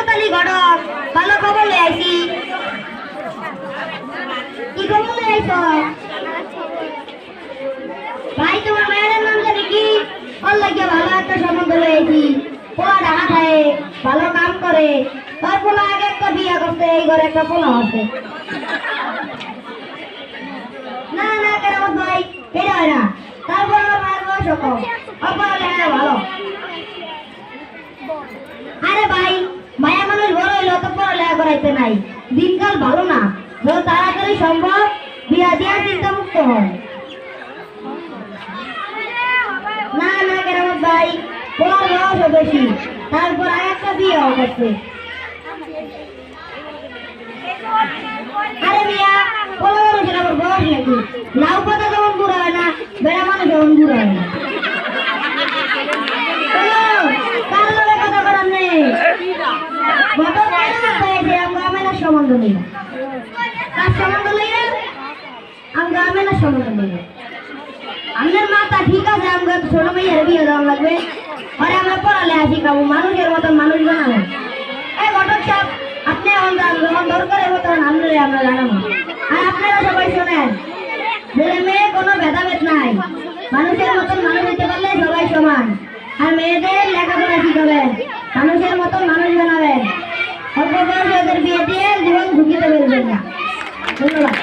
সাঁওতালি ঘটক ভালো খবর লই আইছি। কি খবর লই আইছ? ভাই, তোমার মায়ের নাম জানি কি? ওর ভালো একটা সম্বন্ধ লই আইছি। পোলা খায় ভালো কাম করে। ওর পোলা আগে একটা বিয়ে করতে এই ঘরে একটা পোলা আছে। না না কেন ভাই এটা হয় না। তারপর আমার মায়ের বয়স কম। অপর হ্যাঁ, ভালো। পড়ালেখা নাই। দিনকাল ভালো না। যত তাড়াতাড়ি সম্ভব বিয়া দিয়া চিন্তা মুক্ত হয় না না কেরামত ভাই? পোলার বয়সও বেশি। তারপর আর একটা বিয়েও করছে আরে মিয়া পোলা মানুষের আবার বয়স নাকি? লাউ পাতা যেমন হয় না, বেড়া যেমন হয় না। কথা করার নেই? মানুষের মতন মানুষ বানাবো। এই ঘটক সাহেব, আপনি যখন দরকারের আমরা আমরা জানাব। আর আপনারা সবাই শোনেন ছেলে মেয়ে কোনো ভেদাভেদ নাই। মানুষের মতন মানুষ হতে পারলে সবাই সমান। আর মেয়েদের লেখাপড়া ধন্যবাদ।